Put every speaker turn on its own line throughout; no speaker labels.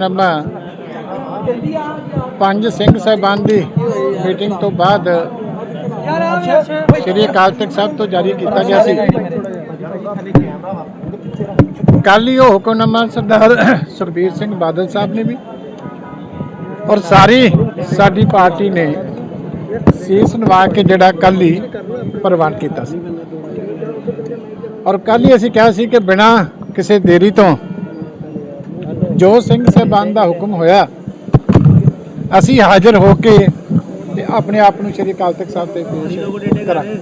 ਹੁਕਮਨਾਮਾ ਪੰਜ ਸਿੰਘ ਸਾਹਿਬਾਨ ਦੀ ਮੀਟਿੰਗ ਤੋਂ ਬਾਅਦ ਸ਼੍ਰੀ ਅਕਾਲ ਤਖਤ ਸਾਹਿਬ ਤੋਂ ਜਾਰੀ ਕੀਤਾ ਗਿਆ ਸੀ। ਕੱਲ ਹੀ ਉਹ ਹੁਕਮਨਾਮਾ ਸਰਦਾਰ ਸੁਖਬੀਰ ਸਿੰਘ ਬਾਦਲ ਸਾਹਿਬ ਨੇ ਵੀ ਔਰ ਸਾਰੀ ਸਾਡੀ ਪਾਰਟੀ ਨੇ ਸੀਸ ਨਵਾ ਕੇ ਜਿਹੜਾ ਕੱਲ ਹੀ ਪ੍ਰਵਾਨ ਕੀਤਾ ਸੀ। ਔਰ ਕੱਲ ਹੀ ਅਸੀਂ ਕਿਹਾ ਸੀ ਕਿ ਬਿਨਾ ਕਿਸੇ ਦੇਰੀ ਤੋਂ ਜੋ ਸਿੰਘ ਸਾਹਿਬਾਨ ਦਾ ਹੁਕਮ ਹੋਇਆ, ਅਸੀਂ ਹਾਜ਼ਰ ਹੋ ਕੇ ਤੇ ਆਪਣੇ ਆਪ ਨੂੰ ਸ਼੍ਰੀ ਅਕਾਲ ਤਖਤ ਸਾਹਿਬ ਤੇ ਪੇਸ਼ ਕਰਾਂਗੇ।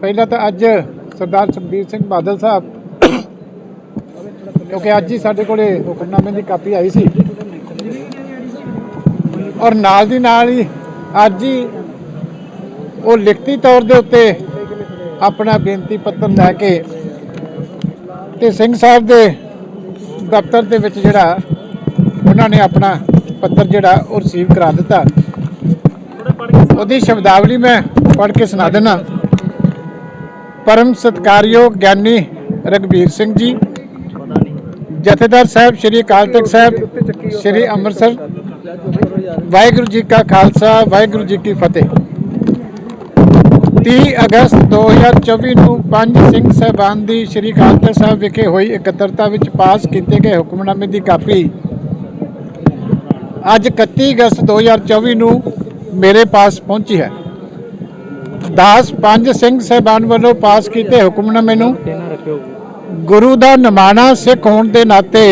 ਪਹਿਲਾਂ ਤਾਂ ਅੱਜ ਸਰਦਾਰ ਸੁਖਬੀਰ ਸਿੰਘ ਬਾਦਲ ਸਾਹਿਬ, ਕਿਉਂਕਿ ਅੱਜ ਹੀ ਸਾਡੇ ਕੋਲੇ ਹੁਕਮਨਾਮੇ ਦੀ ਕਾਪੀ ਆਈ ਸੀ। ਔਰ ਨਾਲ ਦੀ ਨਾਲ ਹੀ ਅੱਜ ਹੀ ਉਹ ਲਿਖਤੀ ਤੌਰ ਦੇ ਉੱਤੇ ਆਪਣਾ ਬੇਨਤੀ ਪੱਤਰ ਲੈ ਕੇ ਤੇ ਸਿੰਘ ਸਾਹਿਬ ਦੇ ਦਫ਼ਤਰ ਦੇ ਵਿੱਚ ਜਿਹੜਾ ਉਹਨਾਂ ਨੇ ਆਪਣਾ ਪੱਤਰ ਜਿਹੜਾ ਉਹ ਰਿਸੀਵ ਕਰਾ ਦਿੱਤਾ। ਉਹਦੀ ਸ਼ਬਦਾਵਲੀ ਮੈਂ ਪੜ੍ਹ ਕੇ ਸੁਣਾ ਦਿੰਦਾ। ਪਰਮ ਸਤਕਾਰਯੋਗ ਗਿਆਨੀ ਰਗਵੀਰ ਸਿੰਘ ਜੀ, ਜਥੇਦਾਰ ਸਾਹਿਬ ਸ਼੍ਰੀ ਅਕਾਲ ਤਖਤ ਸਾਹਿਬ, ਸ਼੍ਰੀ ਅੰਮ੍ਰਿਤਸਰ, ਵਾਹਿਗੁਰੂ ਜੀ ਕਾ ਖਾਲਸਾ, ਵਾਹਿਗੁਰੂ ਜੀ ਕੀ ਫਤਿਹ। 30 ਅਗਸਤ 2024 ਨੂੰ ਪੰਜ ਸਿੰਘ ਸਹਿਬਾਨ ਦੀ ਸ਼੍ਰੀ ਅਕਾਲ ਸਾਹਿਬ ਵਿਖੇ ਹੋਈ ਇਕੱਤਰਤਾ ਵਿੱਚ ਪਾਸ ਕੀਤੇ ਗਏ ਹੁਕਮਨਾਮੇ ਦੀ ਕਾਪੀ। ਅੱਜ 31 ਅਗਸਤ 2024 ਨੂੰ ਮੇਰੇ ਪਾਸ ਪਹੁੰਚੀ ਹੈ। ਦਾਸ ਪੰਜ ਸਿੰਘ ਸਹਿਬਾਨ ਵੱਲੋਂ ਪਾਸ ਕੀਤੇ ਹੁਕਮਨਾਮੇ ਨੂੰ ਗੁਰੂ ਦਾ ਨਿਮਾਣਾ ਸਿੱਖ ਹੋਣ ਦੇ ਨਾਤੇ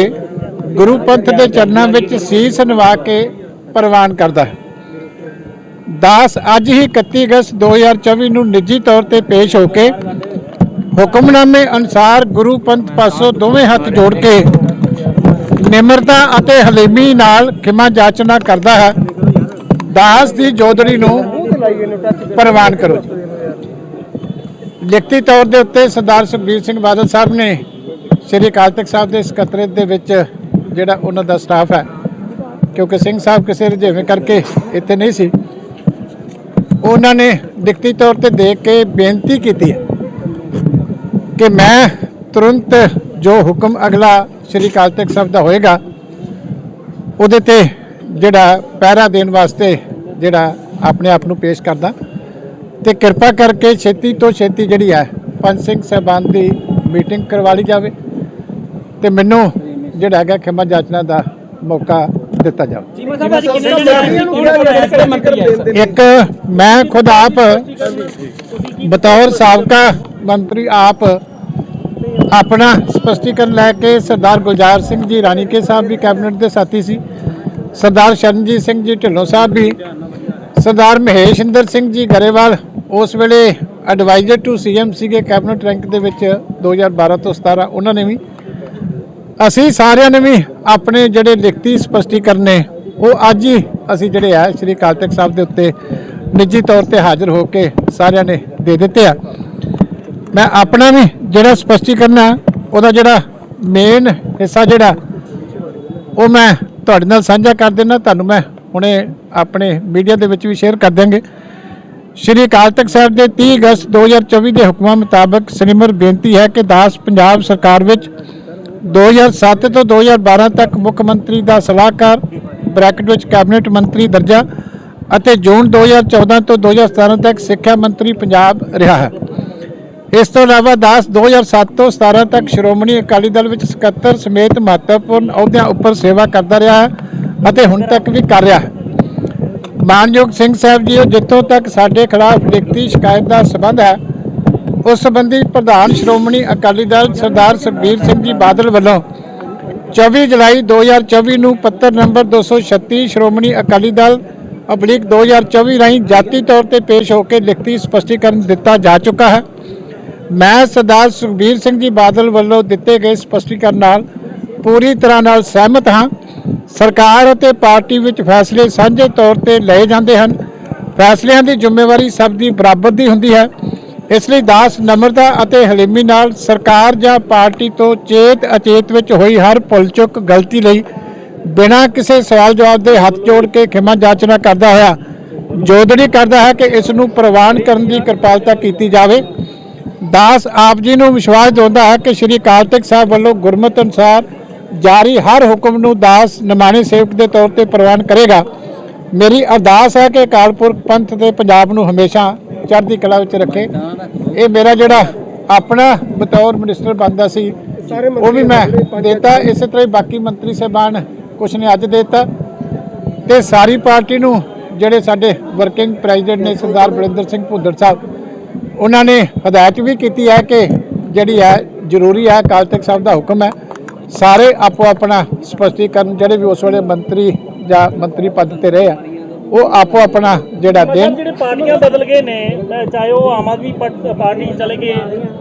ਗੁਰੂ ਪੰਥ ਦੇ ਚਰਨਾਂ ਵਿੱਚ ਸੀਸ ਨਵਾ ਕੇ ਪ੍ਰਵਾਨ ਕਰਦਾ ਹੈ। ਦਾਸ ਅੱਜ ਹੀ 31 ਅਗਸਤ 2024 ਨੂੰ ਨਿੱਜੀ ਤੌਰ ਤੇ ਪੇਸ਼ ਹੋ ਕੇ ਹੁਕਮਨਾਮੇ ਅਨੁਸਾਰ ਗੁਰੂ ਪੰਥ ਪਾਸੋਂ ਦੋਵੇਂ ਹੱਥ ਜੋੜ ਕੇ ਨਿਮਰਤਾ ਅਤੇ ਹਲੀਮੀ ਨਾਲ ਖਿਮਾ ਜਾਚਨਾ ਕਰਦਾ ਹੈ। ਦਾਸ ਦੀ ਜੋਦੜੀ ਨੂੰ ਪ੍ਰਵਾਨ ਕਰੋ। ਲਿਖਤੀ ਤੌਰ ਦੇ ਉੱਤੇ ਸਰਦਾਰ ਸੁਖਬੀਰ ਸਿੰਘ ਬਾਦਲ ਸਾਹਿਬ ਨੇ ਸ਼੍ਰੀ ਅਕਾਲ ਤਖਤ ਸਾਹਿਬ ਦੇ ਸਕੱਤਰੇਤ ਦੇ ਵਿੱਚ ਜਿਹੜਾ ਉਹਨਾਂ ਦਾ ਸਟਾਫ ਹੈ, ਕਿਉਂਕਿ ਸਿੰਘ ਸਾਹਿਬ ਕਿਸੇ ਰੁਝੇਵੇਂ ਕਰਕੇ ਇੱਥੇ ਨਹੀਂ ਸੀ। ਉਹਨਾਂ ਨੇ ਦਿੱਕਤੀ ਤੌਰ ਤੇ ਦੇਖ ਕੇ ਬੇਨਤੀ ਕੀਤੀ ਹੈ ਕਿ ਮੈਂ ਤੁਰੰਤ ਜੋ ਹੁਕਮ ਅਗਲਾ ਸ਼੍ਰੀ ਅਕਾਲ ਤਖਤ ਸਾਹਿਬ ਦਾ ਹੋਏਗਾ, ਉਹਦੇ ਤੇ ਜਿਹੜਾ ਪਹਿਰਾ ਦੇਣ ਵਾਸਤੇ ਜਿਹੜਾ ਆਪਣੇ ਆਪ ਨੂੰ ਪੇਸ਼ ਕਰਦਾ। ਤੇ ਕਿਰਪਾ ਕਰਕੇ ਛੇਤੀ ਤੋਂ ਛੇਤੀ ਜਿਹੜੀ ਹੈ, ਪੰਜ ਸਿੰਘ ਸਾਹਿਬਾਨ ਦੀ ਮੀਟਿੰਗ ਕਰਵਾ ਲਈ ਜਾਵੇ। ਤੇ ਮੈਨੂੰ ਜਿਹੜਾ ਹੈਗਾ ਖਿਮਾ ਜਾਚਨਾ ਦਾ ਮੌਕਾ ਦਿੱਤਾ ਜਾਵੇ।
ਚੀਮਾ ਸਾਹਿਬ ਅੱਜ ਕਿੰਨੇ ਜਣੇ ਕੌਣ ਕੌਣ ਆਇਆ ਕਿਹੜੇ ਮੰਤਰੀ ਆਏ ਸਰ
ਇੱਕ ਮੈਂ ਖੁਦ ਆਪ ਬਤੌਰ ਸਾਬਕਾ ਮੰਤਰੀ ਆਪ ਆਪਣਾ ਸਪਸ਼ਟੀਕਰਨ ਲੈ ਕੇ ਸਰਦਾਰ ਗੁਲਜ਼ਾਰ ਸਿੰਘ ਜੀ ਰਾਣੀਕੇ ਸਾਹਿਬ ਵੀ ਕੈਬਨਿਟ ਦੇ ਸਾਥੀ ਸੀ। ਸਰਦਾਰ ਸ਼ਰਨਜੀਤ ਸਿੰਘ ਜੀ ਢਿੱਲੋਂ ਸਾਹਿਬ ਵੀ। ਸਰਦਾਰ ਮਹੇਸ਼ਿੰਦਰ ਸਿੰਘ ਜੀ ਗਰੇਵਾਲ ਉਸ ਵੇਲੇ ਐਡਵਾਈਜ਼ਰ ਟੂ ਸੀਐਮ ਸੀਗੇ ਕੈਬਨਿਟ ਰੈਂਕ ਦੇ ਵਿੱਚ 2012 ਤੋਂ 17 ਉਹਨਾਂ ਨੇ ਵੀ ਅਸੀਂ ਸਾਰਿਆਂ ਨੇ ਵੀ ਆਪਣੇ ਜਿਹੜੇ ਲਿਖਤੀ ਸਪਸ਼ਟੀਕਰਨ ਨੇ, ਉਹ ਅੱਜ ਹੀ ਅਸੀਂ ਜਿਹੜੇ ਆ, ਸ਼੍ਰੀ ਅਕਾਲ ਤਖਤ ਸਾਹਿਬ ਦੇ ਉੱਤੇ ਨਿੱਜੀ ਤੌਰ ਤੇ ਹਾਜ਼ਰ ਹੋ ਕੇ ਸਾਰਿਆਂ ਨੇ ਦੇ ਦਿੱਤੇ ਆ। ਮੈਂ ਆਪਣਾ ਵੀ ਜਿਹੜਾ ਸਪਸ਼ਟੀਕਰਨ ਆ, ਉਹਦਾ ਜਿਹੜਾ ਮੇਨ ਹਿੱਸਾ ਜਿਹੜਾ, ਉਹ ਮੈਂ ਤੁਹਾਡੇ ਨਾਲ ਸਾਂਝਾ ਕਰ ਦੇਣਾ ਤੁਹਾਨੂੰ ਮੈਂ ਹੁਣੇ ਆਪਣੇ ਮੀਡੀਆ ਦੇ ਵਿੱਚ ਵੀ ਸ਼ੇਅਰ ਕਰ ਦਿਆਂਗੇ। ਸ਼੍ਰੀ ਅਕਾਲ ਤਖਤ ਸਾਹਿਬ ਦੇ 30 ਅਗਸਤ 2024 ਦੇ ਹੁਕਮਾਂ ਮੁਤਾਬਕ ਸਨਿਮਰ ਬੇਨਤੀ ਹੈ ਕਿ ਦਾਸ ਪੰਜਾਬ ਸਰਕਾਰ ਵਿੱਚ 2007 ਤੋਂ 2012 ਤੱਕ ਮੁੱਖ ਮੰਤਰੀ ਦਾ ਸਲਾਹਕਾਰ, ਬ੍ਰੈਕਟ ਵਿੱਚ ਕੈਬਨਿਟ ਮੰਤਰੀ ਦਰਜਾ ਅਤੇ ਜੂਨ 2014 ਤੋਂ 2017 ਤੱਕ ਸਿੱਖਿਆ ਮੰਤਰੀ ਪੰਜਾਬ ਰਿਹਾ ਹੈ। ਇਸ ਤੋਂ ਇਲਾਵਾ ਦਾਸ 2007 ਤੋਂ 17 ਤੱਕ ਸ਼੍ਰੋਮਣੀ ਅਕਾਲੀ ਦਲ ਵਿੱਚ ਸਕੱਤਰ ਸਮੇਤ ਮਹੱਤਵਪੂਰਨ ਅਹੁਦਿਆਂ ਉੱਪਰ ਸੇਵਾ ਕਰਦਾ ਰਿਹਾ ਹੈ ਅਤੇ ਹੁਣ ਤੱਕ ਵੀ ਕਰ ਰਿਹਾ ਹੈ। ਮਾਨਯੋਗ ਸਿੰਘ ਸਾਹਿਬ ਜੀ ਜਿੱਥੋਂ ਤੱਕ ਸਾਡੇ ਖਿਲਾਫ ਲਿਖਤੀ ਸ਼ਿਕਾਇਤ ਦਾ ਸਬੰਧ ਹੈ ਉਸ ਸੰਬੰਧੀ ਪ੍ਰਧਾਨ ਸ਼੍ਰੋਮਣੀ ਅਕਾਲੀ ਦਲ ਸਰਦਾਰ ਸੁਖਬੀਰ ਸਿੰਘ ਜੀ ਬਾਦਲ ਵੱਲੋਂ 24 ਜੁਲਾਈ 2024 ਨੂੰ ਪੱਤਰ ਨੰਬਰ 236 ਸ਼੍ਰੋਮਣੀ ਅਕਾਲੀ ਦਲ ਅਬਲਿਕ 2024 ਰਾਹੀਂ ਜਾਤੀ ਤੌਰ ਤੇ ਪੇਸ਼ ਹੋ ਕੇ ਲਿਖਤੀ ਸਪਸ਼ਟੀਕਰਨ ਦਿੱਤਾ ਜਾ ਚੁੱਕਾ ਹੈ। ਮੈਂ ਸਰਦਾਰ ਸੁਖਬੀਰ ਸਿੰਘ ਜੀ ਬਾਦਲ ਵੱਲੋਂ ਦਿੱਤੇ ਗਏ ਸਪਸ਼ਟੀਕਰਨ ਨਾਲ ਪੂਰੀ ਤਰ੍ਹਾਂ ਨਾਲ ਸਹਿਮਤ ਹਾਂ। ਸਰਕਾਰ ਅਤੇ ਪਾਰਟੀ ਵਿੱਚ ਫੈਸਲੇ ਸਾਂਝੇ ਤੌਰ ਤੇ ਲਏ ਜਾਂਦੇ ਹਨ। ਫੈਸਲਿਆਂ ਦੀ ਜ਼ਿੰਮੇਵਾਰੀ ਸਭ ਦੀ ਬਰਾਬਰ ਦੀ ਹੁੰਦੀ ਹੈ। ਇਸ ਲਈ ਦਾਸ ਨਮਰਤਾ ਅਤੇ ਹਲੀਮੀ ਨਾਲ ਸਰਕਾਰ ਜਾਂ ਪਾਰਟੀ ਤੋਂ ਚੇਤ ਅਚੇਤ ਵਿੱਚ ਹੋਈ ਹਰ ਭੁੱਲ ਚੁੱਕ ਗਲਤੀ ਲਈ ਬਿਨਾਂ ਕਿਸੇ ਸਵਾਲ ਜਵਾਬ ਦੇ ਹੱਥ ਜੋੜ ਕੇ ਖਿਮਾ ਜਾਚਨਾ ਕਰਦਾ ਹੋਇਆ, ਜੋਦੜੀ ਕਰਦਾ ਹੈ ਕਿ ਇਸ ਨੂੰ ਪ੍ਰਵਾਨ ਕਰਨ ਦੀ ਕਿਰਪਾਲਤਾ ਕੀਤੀ ਜਾਵੇ। ਦਾਸ ਆਪ ਜੀ ਨੂੰ ਵਿਸ਼ਵਾਸ ਦਿਵਾਉਂਦਾ ਹੈ ਕਿ ਸ੍ਰੀ ਅਕਾਲ ਤਖਤ ਸਾਹਿਬ ਵੱਲੋਂ ਗੁਰਮਤਿ ਅਨੁਸਾਰ ਜਾਰੀ ਹਰ ਹੁਕਮ ਨੂੰ ਦਾਸ ਨਿਮਾਣੇ ਸੇਵਕ ਦੇ ਤੌਰ ਤੇ ਪ੍ਰਵਾਨ ਕਰੇਗਾ। ਮੇਰੀ ਅਰਦਾਸ ਹੈ ਕਿ ਅਕਾਲ ਪੰਥ ਤੇ ਪੰਜਾਬ ਨੂੰ ਹਮੇਸ਼ਾ ਚੜ੍ਹਦੀ ਕਲਾ ਵਿੱਚ ਰੱਖੇ। ਇਹ ਮੇਰਾ ਜਿਹੜਾ ਆਪਣਾ ਬਤੌਰ ਮਿਨਿਸਟਰ ਬਣਦਾ ਸੀ, ਉਹ ਵੀ ਮੈਂ ਦੇਤਾ। ਇਸੇ ਤਰ੍ਹਾਂ ਹੀ ਬਾਕੀ ਮੰਤਰੀ ਸਾਹਿਬਾਨ ਕੁਛ ਨੇ ਅੱਜ ਦੇਤਾ। ਤੇ ਸਾਰੀ ਪਾਰਟੀ ਨੂੰ ਜਿਹੜੇ ਸਾਡੇ ਵਰਕਿੰਗ ਪ੍ਰੈਜ਼ੀਡੈਂਟ ਨੇ ਸਰਦਾਰ ਬਲਿੰਦਰ ਸਿੰਘ ਭੁੱਦਰ ਸਾਹਿਬ, ਉਹਨਾਂ ਨੇ ਹਦਾਇਤ ਵੀ ਕੀਤੀ ਹੈ ਕਿ ਜਿਹੜੀ ਹੈ ਜ਼ਰੂਰੀ ਹੈ, ਅਕਾਲ ਤਖਤ ਸਾਹਿਬ ਦਾ ਹੁਕਮ ਹੈ। ਸਾਰੇ ਆਪੋ ਆਪਣਾ ਸਪਸ਼ਟੀਕਰਨ ਜਿਹੜੇ ਵੀ ਉਸ ਵੇਲੇ ਮੰਤਰੀ ਜਾਂ ਮੰਤਰੀ ਪਦ ਤੇ ਰਹੇ ਆ ਉਹ ਆਪੋ ਆਪਣਾ ਜਿਹੜਾ ਦੇਣ।
ਜਿਹੜੇ ਪਾਰਟੀਆਂ ਬਦਲ ਗਏ ਨੇ ਚਾਹੇ ਉਹ ਆਮ ਆਦਮੀ ਪਾਰਟ- ਚਲੇ ਗਏ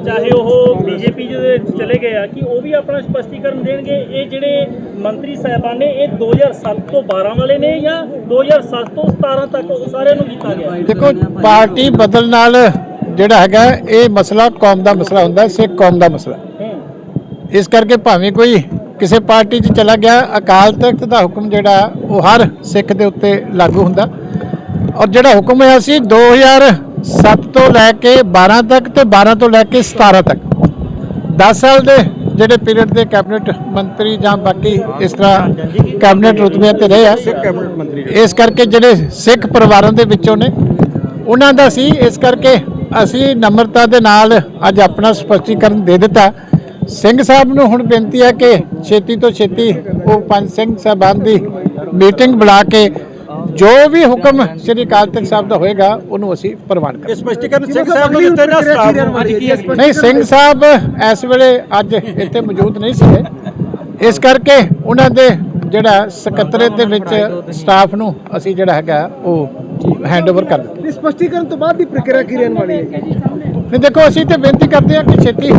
ਚਾਹੇ ਉਹ ਬੀਜੇਪੀ ਦੇ ਚਲੇ ਗਏ ਆ ਕਿ ਉਹ ਵੀ ਆਪਣਾ ਸਪਸ਼ਟੀਕਰਨ ਦੇਣਗੇ। ਇਹ ਜਿਹੜੇ ਮੰਤਰੀ ਸਾਹਿਬਾਨ ਨੇ ਇਹ 2007 ਤੋਂ 12 ਵਾਲੇ ਨੇ ਜਾਂ 2007 ਤੋਂ 17 ਤੱਕ ਉਹ ਸਾਰਿਆਂ ਨੂੰ ਕੀਤਾ ਗਿਆ?
ਦੇਖੋ ਪਾਰਟੀ ਬਦਲ ਨਾਲ ਜਿਹੜਾ ਹੈਗਾ ਇਹ ਮਸਲਾ ਕੌਮ ਦਾ ਮਸਲਾ ਹੁੰਦਾ ਸਿੱਖ ਕੌਮ ਦਾ ਮਸਲਾ। ਇਸ ਕਰਕੇ ਭਾਵੇਂ ਕੋਈ ਕਿਸੇ ਪਾਰਟੀ 'ਚ ਚਲਾ ਗਿਆ ਅਕਾਲ ਤਖਤ ਦਾ ਹੁਕਮ ਜਿਹੜਾ ਉਹ ਹਰ ਸਿੱਖ ਦੇ ਉੱਤੇ ਲਾਗੂ ਹੁੰਦਾ। ਔਰ ਜਿਹੜਾ ਹੁਕਮ ਹੋਇਆ ਸੀ 2007 ਤੋਂ ਲੈ ਕੇ 12 ਤੱਕ ਤੇ 12 ਤੋਂ ਲੈ ਕੇ 17 ਤੱਕ। 10 ਸਾਲ ਦੇ ਜਿਹੜੇ ਪੀਰੀਅਡ ਦੇ ਕੈਬਨਿਟ ਮੰਤਰੀ ਜਾਂ ਬਾਕੀ ਇਸ ਤਰ੍ਹਾਂ ਕੈਬਨਿਟ ਰੁਤਬਿਆਂ ਤੇ ਰਹੇ ਆ ਇਸ ਕਰਕੇ ਜਿਹੜੇ ਸਿੱਖ ਪਰਿਵਾਰਾਂ ਦੇ ਵਿੱਚੋਂ ਨੇ ਉਹਨਾਂ ਦਾ ਸੀ ਇਸ ਕਰਕੇ ਅਸੀਂ ਨਮਰਤਾ ਦੇ ਨਾਲ ਅੱਜ ਆਪਣਾ ਸਪਸ਼ਟੀਕਰਨ ਦੇ ਦਿੱਤਾ। ਸਿੰਘ ਸਾਹਿਬ ਨੂੰ ਹੁਣ ਬੇਨਤੀ ਹੈ ਕਿ ਛੇਤੀ ਤੋਂ ਛੇਤੀ ਉਹ ਪੰਜ ਸਿੰਘ ਸਾਹਿਬਾਨ ਦੀ ਮੀਟਿੰਗ ਬੁਲਾ ਕੇ ਜੋ ਵੀ ਹੁਕਮ ਸ੍ਰੀ ਅਕਾਲ ਤਖਤ ਸਾਹਿਬ ਦਾ ਹੋਏਗਾ ਉਹਨੂੰ ਅਸੀਂ ਪ੍ਰਵਾਨ ਕਰਾਂਗੇ।
ਸਪਸ਼ਟੀਕਰਨ ਸਿੰਘ ਸਾਹਿਬ ਨੂੰ ਦਿੱਤੇ ਨਾ ਸਟਾਫ
ਨਹੀਂ ਸਿੰਘ ਸਾਹਿਬ ਇਸ ਵੇਲੇ ਅੱਜ ਇੱਥੇ ਮੌਜੂਦ ਨਹੀਂ ਸੀਗੇ। ਇਸ ਕਰਕੇ ਉਹਨਾਂ ਦੇ ਜਿਹੜਾ ਸਕੱਤਰੇਤ ਦੇ ਵਿੱਚ ਸਟਾਫ ਨੂੰ ਅਸੀਂ ਜਿਹੜਾ ਹੈਗਾ ਉਹ ਹੈਂਡਓਵਰ ਕਰ ਦਿੱਤਾ।
ਇਸ ਸਪਸ਼ਟੀਕਰਨ ਤੋਂ ਬਾਅਦ ਦੀ ਪ੍ਰਕਿਰਿਆ ਕੀ ਰਹਿਣ ਵਾਲੀ ਹੈ?
ਨਹੀਂ ਦੇਖੋ ਅਸੀਂ ਤੇ ਬੇਨਤੀ ਕਰਦੇ ਹਾਂ ਕਿ ਛੇਤੀ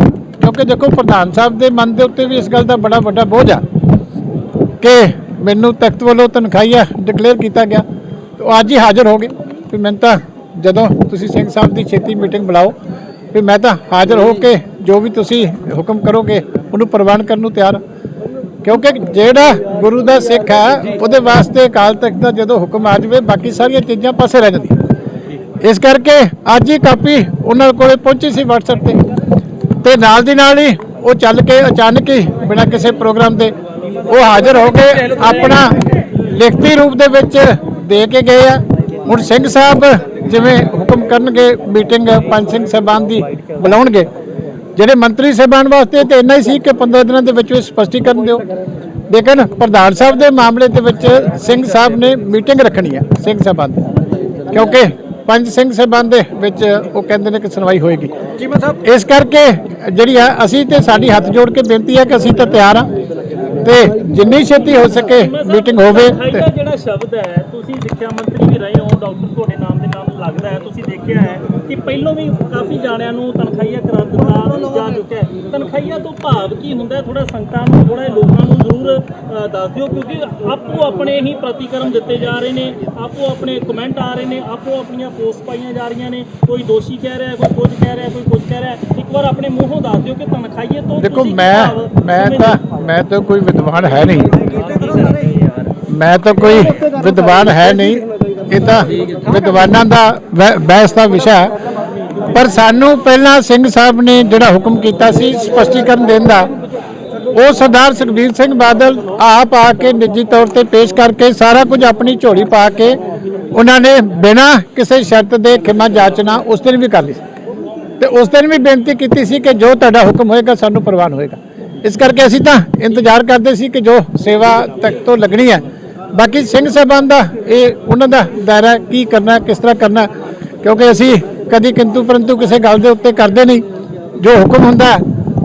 ਕਿਉਂਕਿ ਦੇਖੋ ਪ੍ਰਧਾਨ ਸਾਹਿਬ ਦੇ ਮਨ ਦੇ ਉੱਤੇ ਵੀ ਇਸ ਗੱਲ ਦਾ ਬੜਾ ਵੱਡਾ ਬੋਝ ਆ ਕਿ ਮੈਨੂੰ ਤਖਤ ਵੱਲੋਂ ਤਨਖਾਹੀਆ ਡਿਕਲੇਅਰ ਕੀਤਾ ਗਿਆ। ਤੇ ਉਹ ਅੱਜ ਹੀ ਹਾਜ਼ਰ ਹੋ ਗਏ। ਵੀ ਮੈਂ ਤਾਂ ਜਦੋਂ ਤੁਸੀਂ ਸਿੰਘ ਸਾਹਿਬ ਦੀ ਛੇਤੀ ਮੀਟਿੰਗ ਬੁਲਾਓ, ਵੀ ਮੈਂ ਤਾਂ ਹਾਜ਼ਰ ਹੋ ਕੇ ਜੋ ਵੀ ਤੁਸੀਂ ਹੁਕਮ ਕਰੋਗੇ, ਉਹਨੂੰ ਪ੍ਰਵਾਨ ਕਰਨ ਨੂੰ ਤਿਆਰ ਕਿਉਂਕਿ ਜਿਹੜਾ ਗੁਰੂ ਦਾ ਸਿੱਖ ਹੈ, ਉਹਦੇ ਵਾਸਤੇ ਅਕਾਲ ਤਖਤ ਦਾ ਜਦੋਂ ਹੁਕਮ ਆ ਜਾਵੇ, ਬਾਕੀ ਸਾਰੀਆਂ ਚੀਜ਼ਾਂ ਪਾਸੇ ਰਹਿ ਜਾਂਦੀਆਂ। ਇਸ ਕਰਕੇ ਅੱਜ ਹੀ ਕਾਪੀ ਉਹਨਾਂ ਕੋਲੇ ਪਹੁੰਚੀ ਸੀ WhatsApp ਤੇ। ਤੇ ਨਾਲ ਦੀ ਨਾਲ ਹੀ ਉਹ ਚੱਲ ਕੇ ਅਚਾਨਕ ਹੀ ਬਿਨਾਂ ਕਿਸੇ ਪ੍ਰੋਗਰਾਮ ਦੇ ਉਹ ਹਾਜ਼ਰ ਹੋ ਕੇ ਆਪਣਾ ਲਿਖਤੀ ਰੂਪ ਦੇ ਵਿੱਚ ਦੇ ਕੇ ਗਏ ਆ। ਹੁਣ ਸਿੰਘ ਸਾਹਿਬ ਜਿਵੇਂ ਹੁਕਮ ਕਰਨਗੇ, ਮੀਟਿੰਗ ਪੰਜ ਸਿੰਘ ਸਾਹਿਬਾਨ ਦੀ ਬੁਲਾਉਣਗੇ। ਜਿਹੜੇ ਮੰਤਰੀ ਸਾਹਿਬਾਨ ਵਾਸਤੇ ਤੇ ਇੰਨਾ ਹੀ ਸੀ ਕਿ 15 ਦਿਨਾਂ ਦੇ ਵਿੱਚ ਉਹ ਸਪਸ਼ਟੀਕਰਨ ਦਿਓ। ਲੇਕਿਨ ਪ੍ਰਧਾਨ ਸਾਹਿਬ ਦੇ ਮਾਮਲੇ ਦੇ ਵਿੱਚ ਸਿੰਘ ਸਾਹਿਬ ਨੇ ਮੀਟਿੰਗ ਰੱਖਣੀ ਹੈ ਸਿੰਘ ਸਾਹਿਬਾਨ ਕਿਉਂਕਿ ਪੰਜ ਸਿੰਘ ਸਾਹਿਬਾਨ ਦੇ ਵਿੱਚ ਉਹ ਕਹਿੰਦੇ ਨੇ ਕਿ ਸੁਣਵਾਈ ਹੋਏਗੀ।
ਚੀਮਾ ਸਾਹਿਬ
ਇਸ ਕਰਕੇ ਜਿਹੜੀ ਆ ਅਸੀਂ ਤੇ ਸਾਡੀ ਹੱਥ ਜੋੜ ਕੇ ਬੇਨਤੀ ਹੈ ਕਿ ਅਸੀਂ ਤਾਂ ਤਿਆਰ ਆ ਤੇ ਜਿੰਨੀ ਛੇਤੀ ਹੋ ਸਕੇ ਮੀਟਿੰਗ ਹੋਵੇ ਤੇ
ਜਿਹੜਾ ਸ਼ਬਦ ਹੈ ਤੁਸੀਂ ਸਿੱਖਿਆ ਮੰਤਰੀ ਵੀ ਰਹੇ ਹੋ ਡਾਕਟਰ ਤੁਹਾਡੇ ਨਾਮ ਦੇ ਨਾਲ ਲੱਗਦਾ ਹੈ ਤੁਸੀਂ ਦੇਖਿਆ ਹੈ ਕਿ ਪਹਿਲੋਂ ਵੀ ਕਾਫੀ ਜਾਣਿਆਂ ਨੂੰ ਤਨਖਾਹੀਆ ਕਰਾ ਦਿੱਤਾ ਜਾ ਚੁੱਕਿਆ ਹੈ ਤਨਖਾਹੀਆ ਤੋਂ ਭਾਵ ਕੀ ਹੁੰਦਾ ਹੈ? ਥੋੜਾ ਸੰਗਤਾਂ ਨੂੰ ਥੋੜਾ ਲੋਕਾਂ ਨੂੰ ਜ਼ਰੂਰ ਦੱਸ ਦਿਓ ਕਿਉਂਕਿ ਆਪੋ ਆਪਣੇ ਹੀ ਪ੍ਰਤੀਕਰਮ ਦਿੱਤੇ ਜਾ ਰਹੇ ਨੇ ਆਪੋ ਆਪਣੇ ਕਮੈਂਟ ਆ ਰਹੇ ਨੇ ਆਪੋ ਆਪਣੀਆਂ ਪੋਸਟ ਪਾਈਆਂ ਜਾ ਰਹੀਆਂ ਨੇ ਕੋਈ ਦੋਸ਼ੀ ਕਹਿ ਰਿਹਾ ਕੋਈ ਕੁਝ ਕਹਿ ਰਿਹਾ ਕੋਈ ਕੁਝ ਕਹਿ ਰਿਹਾ। ਇੱਕ ਵਾਰ ਆਪਣੇ ਮੂੰਹੋਂ ਦੱਸ ਦਿਓ ਕਿ ਤਨਖਾਹੀਏ ਤੋਂ
ਦੇਖੋ ਮੈਂ ਮੈਂ ਤਾਂ? ਮੈਂ ਤਾਂ ਕੋਈ ਵਿਦਵਾਨ ਹੈ ਨਹੀਂ ਮੈਂ ਤਾਂ ਕੋਈ ਵਿਦਵਾਨ ਹੈ ਨਹੀਂ। ਇਹ ਤਾਂ ਵਿਦਵਾਨਾਂ ਦਾ ਬਹਿਸ ਦਾ ਵਿਸ਼ਾ ਪਰ ਸਾਨੂੰ ਪਹਿਲਾਂ ਸਿੰਘ ਸਾਹਿਬ ਨੇ ਜਿਹੜਾ ਹੁਕਮ ਕੀਤਾ ਸੀ ਸਪਸ਼ਟੀਕਰਨ ਦੇਣ ਦਾ, ਉਹ ਸਰਦਾਰ ਸੁਖਬੀਰ ਸਿੰਘ ਬਾਦਲ ਆਪ ਆ ਕੇ ਨਿੱਜੀ ਤੌਰ ਤੇ ਪੇਸ਼ ਕਰਕੇ ਸਾਰਾ ਕੁਝ ਆਪਣੀ ਝੋਲੀ ਪਾ ਕੇ ਉਹਨਾਂ ਨੇ ਬਿਨਾਂ ਕਿਸੇ ਸ਼ਰਤ ਦੇ ਖਿਮਾ ਜਾਚਨਾ ਉਸ ਦਿਨ ਵੀ ਕਰ ਲਈ ਸੀ। ਤੇ ਉਸ ਦਿਨ ਵੀ ਬੇਨਤੀ ਕੀਤੀ ਸੀ ਕਿ ਜੋ ਤੁਹਾਡਾ ਹੁਕਮ ਹੋਏਗਾ, ਸਾਨੂੰ ਪ੍ਰਵਾਨ ਹੋਏਗਾ। ਇਸ ਕਰਕੇ ਅਸੀਂ ਤਾਂ ਇੰਤਜ਼ਾਰ ਕਰਦੇ ਸੀ ਕਿ ਜੋ ਸੇਵਾ ਤੱਕ ਤੋਂ ਲੱਗਣੀ ਹੈ ਬਾਕੀ ਸਿੰਘ ਸਾਹਿਬਾਨ ਦਾ ਇਹ ਉਹਨਾਂ ਦਾ ਦਾਇਰਾ ਕੀ ਕਰਨਾ ਕਿਸ ਤਰ੍ਹਾਂ ਕਰਨਾ ਕਿਉਂਕਿ ਅਸੀਂ ਕਦੀ ਕਿੰਤੂ ਪਰੰਤੂ ਕਿਸੇ ਗੱਲ ਦੇ ਉੱਤੇ ਕਰਦੇ ਨਹੀਂ। ਜੋ ਹੁਕਮ ਹੁੰਦਾ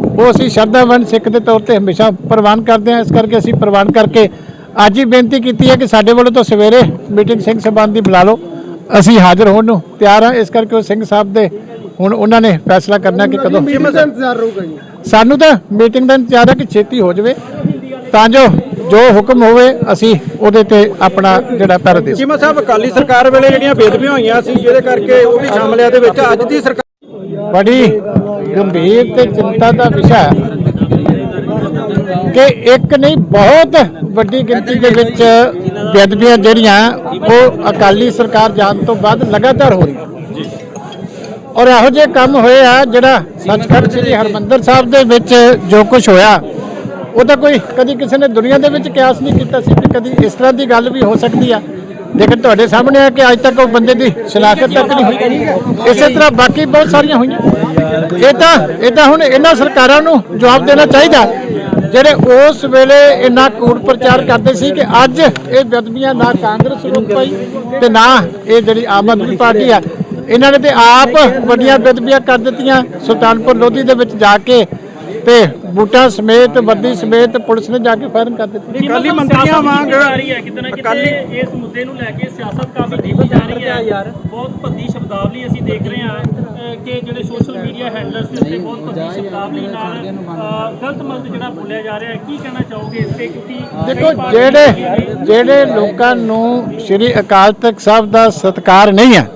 ਉਹ ਅਸੀਂ ਸ਼ਰਧਾਵਾਨ ਸਿੱਖ ਦੇ ਤੌਰ ਤੇ ਹਮੇਸ਼ਾ ਪ੍ਰਵਾਨ ਕਰਦੇ ਹਾਂ। ਇਸ ਕਰਕੇ ਅਸੀਂ ਪ੍ਰਵਾਨ ਕਰਕੇ ਅੱਜ ਹੀ ਬੇਨਤੀ ਕੀਤੀ ਹੈ ਕਿ ਸਾਡੇ ਵੱਲੋਂ ਤਾਂ ਸਵੇਰੇ ਮੀਟਿੰਗ ਸਿੰਘ ਸਾਹਿਬਾਨ ਦੀ ਬੁਲਾ ਲਓ। ਅਸੀਂ ਹਾਜ਼ਰ ਹੋਣ ਨੂੰ ਤਿਆਰ ਹਾਂ। ਇਸ ਕਰਕੇ ਉਹ ਸਿੰਘ ਸਾਹਿਬ ਦੇ ਹੁਣ ਉਹਨਾਂ ਨੇ ਫੈਸਲਾ ਕਰਨਾ ਕਿ ਕਦੋਂ। ਸਾਨੂੰ ਤਾਂ ਮੀਟਿੰਗ ਦਾ ਇੰਤਜ਼ਾਰ ਹੈ ਕਿ ਛੇਤੀ ਹੋ ਜਾਵੇ। ਤਾਂ ਜੋ ਜੋ ਹੁਕਮ ਹੋਵੇ ਅਸੀਂ ਉਹਦੇ ਤੇ ਆਪਣਾ ਜਿਹੜਾ ਪੈਰ ਦੇ।
ਚੀਮਾ ਸਾਹਿਬ ਅਕਾਲੀ ਸਰਕਾਰ ਵੇਲੇ ਜਿਹੜੀਆਂ ਬੇਦਬੀਆਂ ਹੋਈਆਂ ਸੀ ਜਿਹਦੇ ਕਰਕੇ ਉਹ ਵੀ ਸ਼ਾਮਲ ਆ ਦੇ ਵਿੱਚ ਅੱਜ ਦੀ ਸਰਕਾਰ
ਬੜੀ ਗੰਭੀਰ ਤੇ ਚਿੰਤਾ ਦਾ ਵਿਸ਼ਾ ਹੈ ਕਿ ਇੱਕ ਨਹੀਂ ਬਹੁਤ ਵੱਡੀ ਗਿਣਤੀ ਦੇ ਵਿੱਚ ਬੇਅਦਬੀਆਂ ਜਿਹੜੀਆਂ ਉਹ ਅਕਾਲੀ ਸਰਕਾਰ ਜਾਣ ਤੋਂ ਬਾਅਦ ਲਗਾਤਾਰ ਹੋ ਰਹੀਆਂ ਔਰ ਇਹੋ ਜਿਹੇ ਕੰਮ ਹੋਏ ਆ ਜਿਹੜਾ ਸੱਚਖੰਡ ਸ੍ਰੀ ਹਰਮੰਦਰ ਸਾਹਿਬ ਦੇ ਵਿੱਚ ਜੋ ਕੁਝ ਹੋਇਆ ਉਹ ਤਾਂ ਕੋਈ ਕਦੀ ਕਿਸੇ ਨੇ ਦੁਨੀਆ ਦੇ ਵਿੱਚ ਕਿਆਸ ਨਹੀਂ ਕੀਤਾ ਸੀ ਕਿ ਕਦੀ ਇਸ ਤਰ੍ਹਾਂ ਦੀ ਗੱਲ ਵੀ ਹੋ ਸਕਦੀ ਆ। ਲੇਕਿਨ ਤੁਹਾਡੇ ਸਾਹਮਣੇ ਆ ਕਿ ਅੱਜ ਤੱਕ ਉਹ ਬੰਦੇ ਦੀ ਸ਼ਨਾਖਤ ਤੱਕ ਨਹੀਂ ਹੋਈ। ਇਸੇ ਤਰ੍ਹਾਂ ਬਾਕੀ ਬਹੁਤ ਸਾਰੀਆਂ ਹੋਈਆਂ। ਇਹ ਤਾਂ ਇਹ ਤਾਂ ਹੁਣ ਇਹਨਾਂ ਸਰਕਾਰਾਂ ਨੂੰ ਜਵਾਬ ਦੇਣਾ ਚਾਹੀਦਾ। ਜਿਹੜੇ ਉਸ ਵੇਲੇ ਇੰਨਾ ਕੂੜ ਪ੍ਰਚਾਰ ਕਰਦੇ ਸੀ ਕਿ ਅੱਜ ਇਹ ਬਦਮੀਆਂ ਨਾ ਕਾਂਗਰਸ ਰੋਕ ਪਾਈ ਤੇ ਨਾ ਇਹ ਜਿਹੜੀ ਆਮ ਆਦਮੀ ਪਾਰਟੀ ਆ, ਇਹਨਾਂ ਨੇ ਤੇ ਆਪ ਵੱਡੀਆਂ ਬਦਮੀਆਂ ਕਰ ਦਿੱਤੀਆਂ ਸੁਲਤਾਨਪੁਰ ਲੋਧੀ ਦੇ ਵਿੱਚ ਜਾ ਕੇ। ਤੇ ਬੂਟਾਂ ਸਮੇਤ ਵਰਦੀ ਸਮੇਤ ਪੁਲਿਸ ਨੇ ਜਾ ਕੇ ਫਾਇਰਿੰਗ ਕਰ ਦਿੱਤੀ।
ਅਕਾਲੀ ਮੰਤਰੀਆਂ ਵਾਂਗ
ਜਾ ਰਹੀ ਹੈ ਕਿਤੇ ਨਾ ਕਿਤੇ ਇਸ ਮੁੱਦੇ ਨੂੰ ਲੈ ਕੇ ਸਿਆਸਤ ਕਾਫੀ ਜਾ ਰਹੀ ਹੈ। ਬਹੁਤ ਭੱਦੀ ਸ਼ਬਦਾਵਲੀ ਅਸੀਂ ਦੇਖ ਰਹੇ ਹਾਂ ਕਿ ਜਿਹੜੇ ਸੋਸ਼ਲ ਮੀਡੀਆ ਹੈਂਡਲਰਸ ਦੇ ਉੱਤੇ ਬਹੁਤ ਭੱਦੀ ਸ਼ਬਦਾਵਲੀ ਨਾਲ ਗਲਤ ਮਲਤ ਜਿਹੜਾ ਬੋਲਿਆ ਜਾ ਰਿਹਾ ਹੈ ਕੀ ਕਹਿਣਾ ਚਾਹੋਗੇ ਇਸ ਤੇ? ਕਿਉਂਕਿ
ਦੇਖੋ ਜਿਹੜੇ ਜਿਹੜੇ ਲੋਕਾਂ ਨੂੰ ਸ੍ਰੀ ਅਕਾਲ ਤਖਤ ਸਾਹਿਬ ਦਾ ਸਤਿਕਾਰ ਨਹੀਂ ਹੈ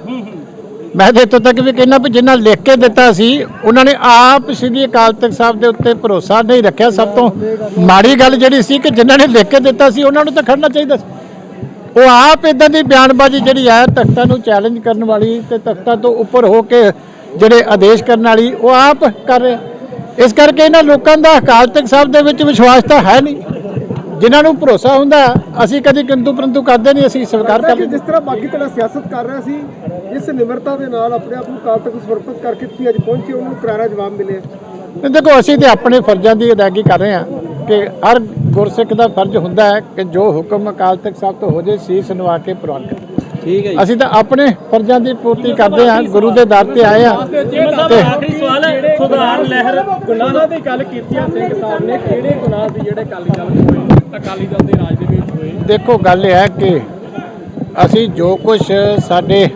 ਮੈਂ ਤਾਂ ਇੱਥੋਂ ਤੱਕ ਵੀ ਕਹਿਣਾ ਵੀ ਜਿਨ੍ਹਾਂ ਲਿਖ ਕੇ ਦਿੱਤਾ ਸੀ, ਉਹਨਾਂ ਨੇ ਆਪ ਸ੍ਰੀ ਅਕਾਲ ਤਖਤ ਸਾਹਿਬ ਦੇ ਉੱਤੇ ਭਰੋਸਾ ਨਹੀਂ ਰੱਖਿਆ। ਸਭ ਤੋਂ ਮਾੜੀ ਗੱਲ ਜਿਹੜੀ ਸੀ ਕਿ ਜਿਨ੍ਹਾਂ ਨੇ ਲਿਖ ਕੇ ਦਿੱਤਾ ਸੀ, ਉਹਨਾਂ ਨੂੰ ਤਾਂ ਖੜਨਾ ਚਾਹੀਦਾ ਸੀ। ਉਹ ਆਪ ਇਦਾਂ ਦੀ ਬਿਆਨਬਾਜ਼ੀ ਜਿਹੜੀ ਹੈ, ਤਖਤਾਂ ਨੂੰ ਚੈਲੰਜ ਕਰਨ ਵਾਲੀ ਤੇ ਤਖਤਾਂ ਤੋਂ ਉੱਪਰ ਹੋ ਕੇ ਜਿਹੜੇ ਆਦੇਸ਼ ਕਰਨ ਵਾਲੀ, ਉਹ ਆਪ ਕਰ ਰਹੇ ਇਸ ਕਰਕੇ ਇਹਨਾਂ ਲੋਕਾਂ ਦਾ ਅਕਾਲ ਤਖਤ ਸਾਹਿਬ ਦੇ ਵਿੱਚ ਵਿਸ਼ਵਾਸ ਤਾਂ ਹੈ ਨਹੀਂ। ਜਿਨ੍ਹਾਂ ਨੂੰ ਭਰੋਸਾ ਹੁੰਦਾ ਅਸੀਂ ਕਦੀ ਕਿੰਤੂ ਪਰੰਤੂ ਕਰਦੇ ਨਹੀਂ ਅਸੀਂ ਸਵੀਕਾਰ ਕਰ
ਕਿ
ਲੈਂਦੇ
ਜਿਸ ਤਰ੍ਹਾਂ ਬਾਕੀ ਤਰ੍ਹਾਂ ਸਿਆਸਤ ਕਰ ਰਿਹਾ ਸੀ ਇਸ ਨਿਮਰਤਾ ਦੇ ਨਾਲ ਆਪਣੇ ਆਪ ਨੂੰ ਕਾਲ ਤੱਕ ਸਮਰਪਿਤ ਕਰਕੇ ਤੁਸੀਂ ਅੱਜ ਪਹੁੰਚੇ ਉਹਨੂੰ ਕਰਾਰਾ ਜਵਾਬ ਮਿਲਿਆ।
ਦੇਖੋ ਅਸੀਂ ਤੇ ਆਪਣੇ ਫਰਜ਼ਾਂ ਦੀ ਅਦਾਇਗੀ ਕਰ ਰਹੇ ਹਾਂ ਕਿ ਹਰ ਗੁਰਸਿੱਖ ਦਾ ਫਰਜ਼ ਹੁੰਦਾ ਹੈ ਕਿ ਜੋ ਹੁਕਮ ਅਕਾਲ ਤਖਤ ਸਾਹਿਬ ਤੋਂ ਹੋ ਜੇ ਸੀਸ ਨਵਾ ਕੇ ਪ੍ਰਵਾਨ ਕਰੇ।
ਠੀਕ ਹੈ
ਅਸੀਂ ਤਾਂ ਆਪਣੇ ਫਰਜ਼ਾਂ ਦੀ ਪੂਰਤੀ ਕਰਦੇ ਹਾਂ ਗੁਰੂ ਦੇ ਦਰ ਤੇ ਆਏ ਹਾਂ ਤੇ
ਆਖਰੀ ਸਵਾਲ ਹੈ ਸੁਧਾਰ ਲਹਿਰ
ਗੁਨਾਹਾਂ ਦੀ ਗੱਲ ਕੀਤੀ ਆ ਸਿੰਘ ਸਾਹਿਬ ਨੇ ਕਿਹੜੇ ਗੁਨਾਹ ਸੀ ਜਿਹੜੇ ਦੇ ਹੋਏ ਅਕਾਲੀ ਦਲ ਦੇ ਰਾਜ ਦੇ ਵਿੱਚ ਹੋਏ।
ਦੇਖੋ ਗੱਲ ਇਹ ਹੈ ਕਿ ਅਸੀਂ ਜੋ ਕੁਝ ਸਾਡੇ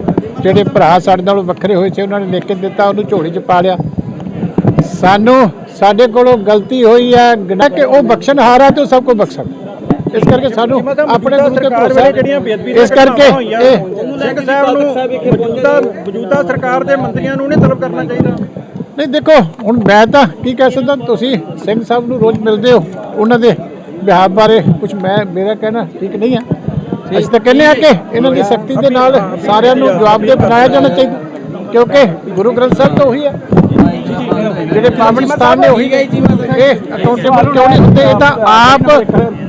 ਜਿਹੜੇ ਭਰਾ ਸਾਡੇ ਨਾਲੋਂ ਵੱਖਰੇ ਹੋਏ ਸੀ ਉਹਨਾਂ ਨੇ ਲਿਖ ਕੇ ਦਿੱਤਾ ਉਹਨੂੰ ਝੋਲੀ 'ਚ ਪਾ ਲਿਆ। ਸਾਨੂੰ ਸਾਡੇ ਕੋਲੋਂ ਗਲਤੀ ਹੋਈ ਹੈ ਕਿ ਉਹ ਬਖਸ਼ਣਹਾਰ ਹੈ ਤੇ ਉਹ ਸਭ ਕੁਝ ਬਖਸ਼ ਸਕਦਾ ਇਸ ਕਰਕੇ ਸਾਨੂੰ ਆਪਣੇ ਗੁਰੂ ਤੇ ਭਰੋਸਾ
ਵੇਲੇ ਜਿਹੜੀਆਂ ਬੇਅਦਬੀ
ਇਸ ਕਰਕੇ
ਸਿੰਘ ਸਾਹਿਬ ਨੂੰ ਮੌਜੂਦਾ ਮੌਜੂਦਾ ਸਰਕਾਰ ਦੇ ਮੰਤਰੀਆਂ ਨੂੰ ਨਹੀਂ ਤਲਬ ਕਰਨਾ ਚਾਹੀਦਾ।
ਨਹੀਂ ਦੇਖੋ ਹੁਣ ਮੈਂ ਤਾਂ ਕੀ ਕਹਿ ਸਕਦਾ ਤੁਸੀਂ ਸਿੰਘ ਸਾਹਿਬ ਨੂੰ ਰੋਜ਼ ਮਿਲਦੇ ਹੋ ਉਹਨਾਂ ਦੇ ਵਿਹਾਰ ਬਾਰੇ ਕੁਝ ਮੈਂ ਮੇਰਾ ਕਹਿਣਾ ਠੀਕ ਨਹੀਂ ਆ ਅਸੀਂ ਤਾਂ ਕਹਿੰਦੇ ਆ ਕਿ ਇਹਨਾਂ ਦੀ ਸਖਤੀ ਦੇ ਨਾਲ ਸਾਰਿਆਂ ਨੂੰ ਜਵਾਬ ਦੇ ਬਣਾਇਆ ਜਾਣਾ ਚਾਹੀਦਾ। ਕਿਉਂਕਿ ਗੁਰੂ ਗ੍ਰੰਥ ਸਾਹਿਬ ਤਾਂ ਉਹੀ ਹੈ। ਜਿਹੜੇ ਪਾਵਨ ਸਥਾਨ ਨੇ ਉਹੀ ਇਹ ਅਕਾਊਂਟੇਬਲ ਕਿਉਂ ਨਹੀਂ ਹੁੰਦੇ? ਇਹ ਤਾਂ ਆਪ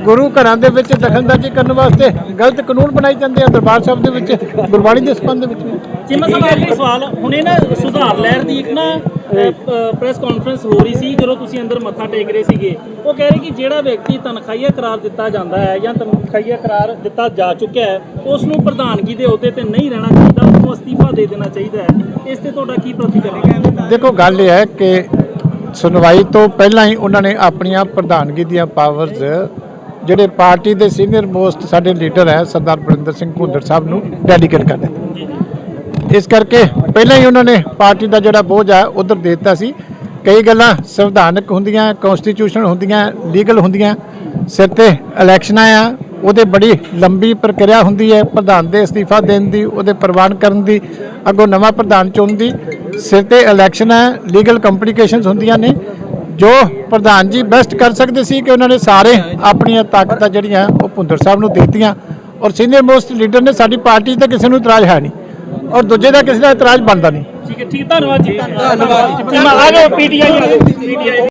ਗੁਰੂ ਘਰਾਂ ਦੇ ਵਿੱਚ ਦਖਲਅੰਦਾਜ਼ੀ ਕਰਨ ਵਾਸਤੇ ਗਲਤ ਕਾਨੂੰਨ ਬਣਾਈ ਜਾਂਦੇ ਆ ਦਰਬਾਰ ਸਾਹਿਬ ਦੇ ਵਿੱਚ ਗੁਰਬਾਣੀ ਦੇ ਸੰਬੰਧ ਦੇ ਵਿੱਚ
ਚੀਮਾ ਸਾਹਿਬ ਆਖਰੀ ਸਵਾਲ ਹੁਣੇ ਨਾ ਸੁਧਾਰ ਲਹਿਰ ਦੀ ਇੱਕ ਨਾ ਪ੍ਰੈਸ ਕਾਨਫਰੰਸ ਹੋ ਰਹੀ ਸੀ, ਜਦੋਂ ਤੁਸੀਂ ਅੰਦਰ ਮੱਥਾ ਟੇਕ ਰਹੇ ਸੀਗੇ। ਉਹ ਕਹਿ ਰਹੇ ਕਿ ਜਿਹੜਾ ਵਿਅਕਤੀ ਤਨਖਾਹੀਆ ਕਰਾਰ ਦਿੱਤਾ ਜਾਂਦਾ ਹੈ ਜਾਂ ਤਨਖਾਹੀਆ ਕਰਾਰ ਦਿੱਤਾ ਜਾ ਚੁੱਕਿਆ ਹੈ, ਉਸ ਨੂੰ ਪ੍ਰਧਾਨਗੀ ਦੇ ਅਹੁਦੇ ਤੇ ਨਹੀਂ ਰਹਿਣਾ ਚਾਹੀਦਾ, ਉਸ ਨੂੰ ਅਸਤੀਫਾ ਦੇ ਦੇਣਾ ਚਾਹੀਦਾ ਹੈ। ਇਸ ਤੇ ਤੁਹਾਡਾ ਕੀ ਪ੍ਰਤੀਕਰਮ ਹੈ?
ਦੇਖੋ, ਗੱਲ ਇਹ ਹੈ ਕਿ ਸੁਣਵਾਈ ਤੋਂ ਪਹਿਲਾਂ ਹੀ ਉਹਨਾਂ ਨੇ ਆਪਣੀਆਂ ਪ੍ਰਧਾਨਗੀ ਦੀਆਂ ਪਾਵਰਜ਼ ਜਿਹੜੇ ਪਾਰਟੀ ਦੇ ਸੀਨੀਅਰ ਮੋਸਟ ਸਾਡੇ ਲੀਡਰ ਹੈ, ਸਰਦਾਰ ਬਰਿੰਦਰ ਸਿੰਘ ਭੁੰਦੜ ਸਾਹਿਬ ਨੂੰ ਡੈਡੀਕੇਟ ਕਰ ਦਿੱਤਾ। ਇਸ ਕਰਕੇ ਪਹਿਲਾਂ ਹੀ ਉਹਨਾਂ ਨੇ ਪਾਰਟੀ ਦਾ ਜਿਹੜਾ ਬੋਝ ਆ, ਉਧਰ ਦੇ ਦਿੱਤਾ ਸੀ। ਕਈ ਗੱਲਾਂ ਸੰਵਿਧਾਨਕ ਹੁੰਦੀਆਂ ਕਨਸਟੀਟਿਊਸ਼ਨਲ ਹੁੰਦੀਆਂ ਲੀਗਲ ਹੁੰਦੀਆਂ। ਸਿਰ ਤੇ ਇਲੈਕਸ਼ਨਾਂ ਆ ਉਹਦੇ ਬੜੀ ਲੰਬੀ ਪ੍ਰਕਿਰਿਆ ਹੁੰਦੀ ਹੈ, ਪ੍ਰਧਾਨ ਦੇ ਅਸਤੀਫਾ ਦੇਣ ਦੀ, ਉਹਦੇ ਪ੍ਰਵਾਨ ਕਰਨ ਦੀ, ਅੱਗੋਂ ਨਵਾਂ ਪ੍ਰਧਾਨ ਚੁਣਨ ਦੀ। ਸਿਰ ਤੇ ਇਲੈਕਸ਼ਨ ਹੈ ਲੀਗਲ ਕੰਪਲਿਕੇਸ਼ਨਸ ਹੁੰਦੀਆਂ ਨੇ। ਜੋ ਪ੍ਰਧਾਨ ਜੀ ਬੈਸਟ ਕਰ ਸਕਦੇ ਸੀ ਕਿ ਉਹਨਾਂ ਨੇ ਸਾਰੇ ਆਪਣੀਆਂ ਤਾਕਤਾਂ ਜਿਹੜੀਆਂ, ਉਹ ਭੁੰਦਰ ਸਾਹਿਬ ਨੂੰ ਦਿੱਤੀਆਂ। ਔਰ ਸੀਨੀਅਰ ਮੋਸਟ ਲੀਡਰ ਨੇ ਸਾਡੀ ਪਾਰਟੀ ਤੇ ਕਿਸੇ ਨੂੰ ਇਤਰਾਜ਼ ਹੈ ਨਹੀਂ। ਔਰ ਦੂਜੇ ਦਾ ਕਿਸੇ ਦਾ ਇਤਰਾਜ਼ ਬਣਦਾ ਨਹੀਂ।
ਠੀਕ ਹੈ ਠੀਕ ਧੰਨਵਾਦ ਜੀ। ਧੰਨਵਾਦ। ਜੀ। ਆ ਜਾਓ। ਪੀਟੀਆਈ